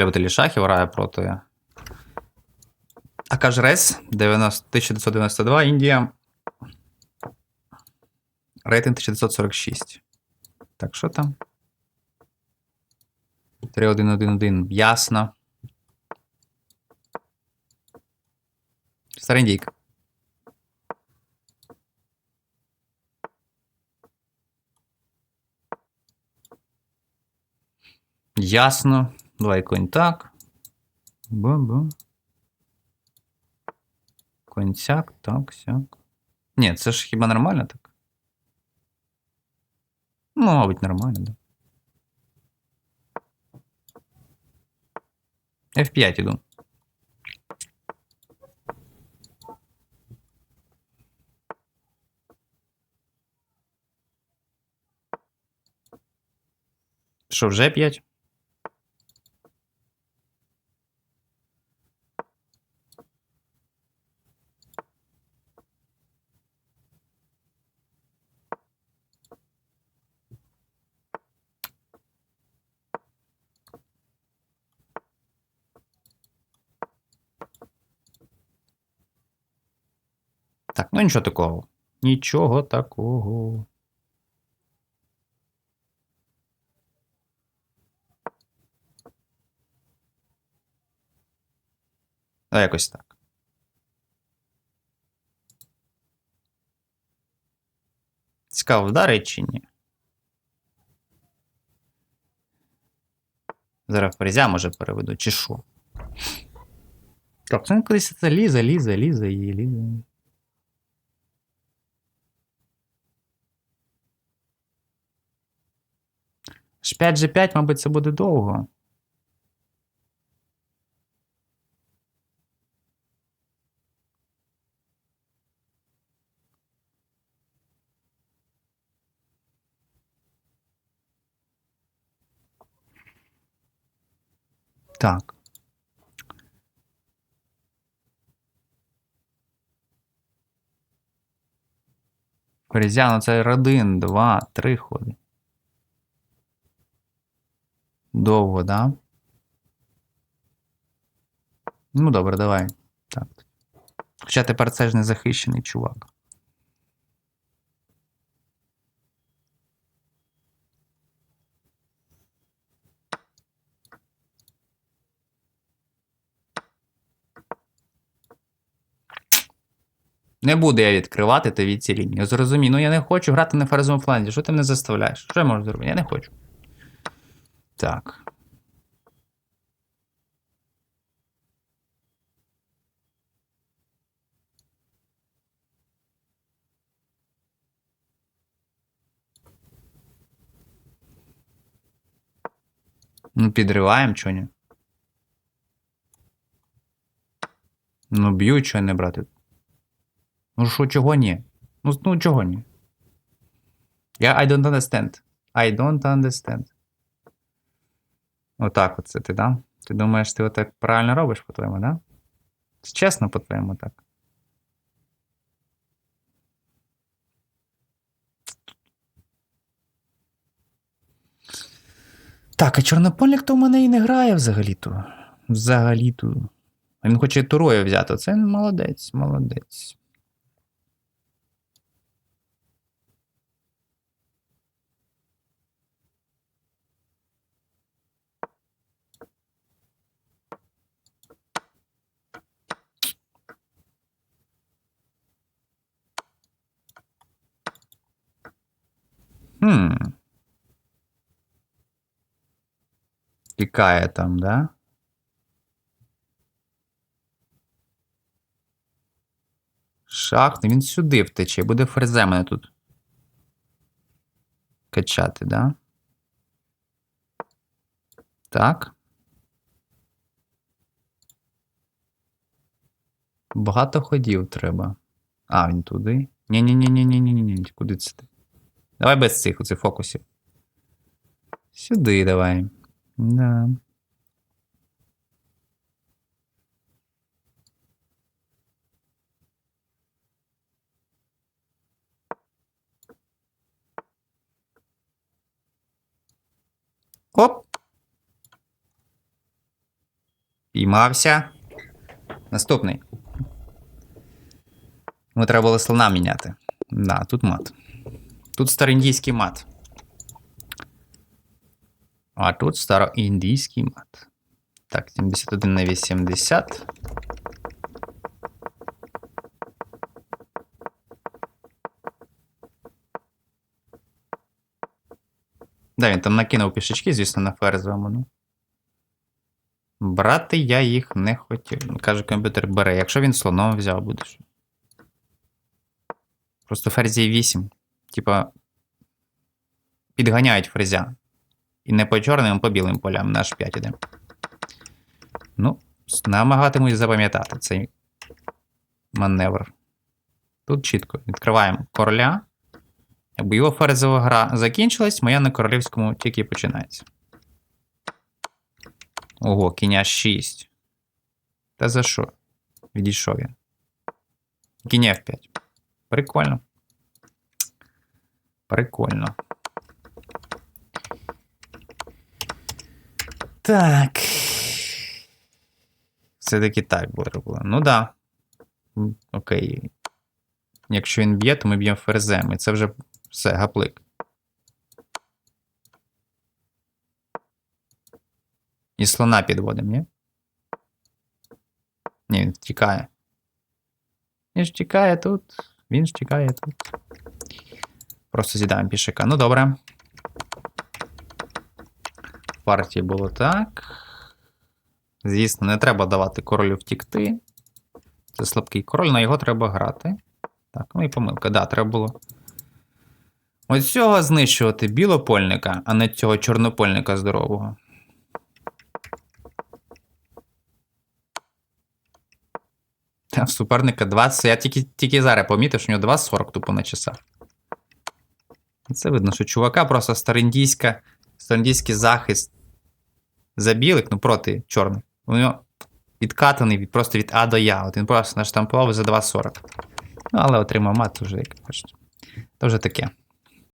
любителі шахів грає проти. Акажрес 90 1992, Індія. Рейтинг 1946. Так, що там? 3-1-1-1. Ясно. Старендійка. Ясно. Давай конь так. Бу-бу. Конь сяк, так, сяк. Ні, це ж хіба нормально так? Ну, мабуть, нормально, да. F5 іду. Що, вже 5? Ну, нічого такого. Нічого такого. А якось так. Цікаво, вдарить чи ні? Зараз фрезя може переведу, чи що? Так, це колись це лізе, лізе, лізе і лізе. Ж5 G5, мабуть, це буде довго. Так. Корізяно, це родин, два, три ходи. Довго, да? Ну, добре, давай. Так. Хоча тепер це ж не захищений чувак. Не буду я відкривати тобі ці лінії. Зрозумій, ну я не хочу грати на ферзовому фланзі. Що ти мене заставляєш? Що я можу зробити? Я не хочу. Так. Ну, підриваємо, чого ні? Ну, б'ю, чого не брати. Ну, що, чого ні? Ну, ну чого ні? Я I don't understand. I don't understand. Отак оце ти, да? Ти думаєш, ти отак правильно робиш, по-твоєму, да? Чесно, по-твоєму, так. Так, а чорнопольник то в мене і не грає взагалі-то. Взагалі-то. Він хоче турою взяти. Це молодець, молодець. Хм. Тікає там, да? Шахти, він сюди втече, буде ферзе мене тут. Качати, да? Так. Багато ходів треба. А, він туди. Ні-ні-ні-ні-ні-ні-ні. Куди це ти? Давай без цих оцих фокусів. Сюди давай. Да. Оп. Піймався. Наступний. Ну, треба було слона міняти. Да, тут мат. Тут староіндійський мат. А тут староіндійський мат. Так, 71 на 80. Да, він там накинув пішечки, звісно, на ферзовому. Ну. Брати я їх не хотів. Каже, комп'ютер бере. Якщо він слоном взяв, будеш. Просто ферзі 8. Типа. Підганяють ферзя. І не по чорним, а по білим полям. Наш 5 іде. Ну, намагатимусь запам'ятати цей маневр. Тут чітко відкриваємо короля. Якби його ферзова гра закінчилась, моя на королівському тільки починається. Ого, кіня 6. Та за що? Відійшов я. Кінь F5. Прикольно. Прикольно. Так. Все-таки так було. Ну да. Окей. Якщо він б'є, то ми б'ємо ферзем. І це вже все, гаплик. І слона підводимо, ні? Ні, він втікає. Він ж тікає тут. Він ж тікає тут. Просто з'їдаємо пішака. Ну добре. Партії було так. Звісно, не треба давати королю втікти. Це слабкий король, на його треба грати. Так, ну і помилка. Да, треба було. Ось цього знищувати білопольника, а не цього чорнопольника здорового. Та суперника 20. Я тільки, тільки зараз помітив, що у нього 2.40 тупо на часах. Це видно, що чувака просто старіндійська, старіндійський захист за білих, ну проти чорних. У нього відкатаний від, просто від А до Я. От він просто наштампував за 2.40. Ну, але отримав мат вже, як хочете. Це вже таке.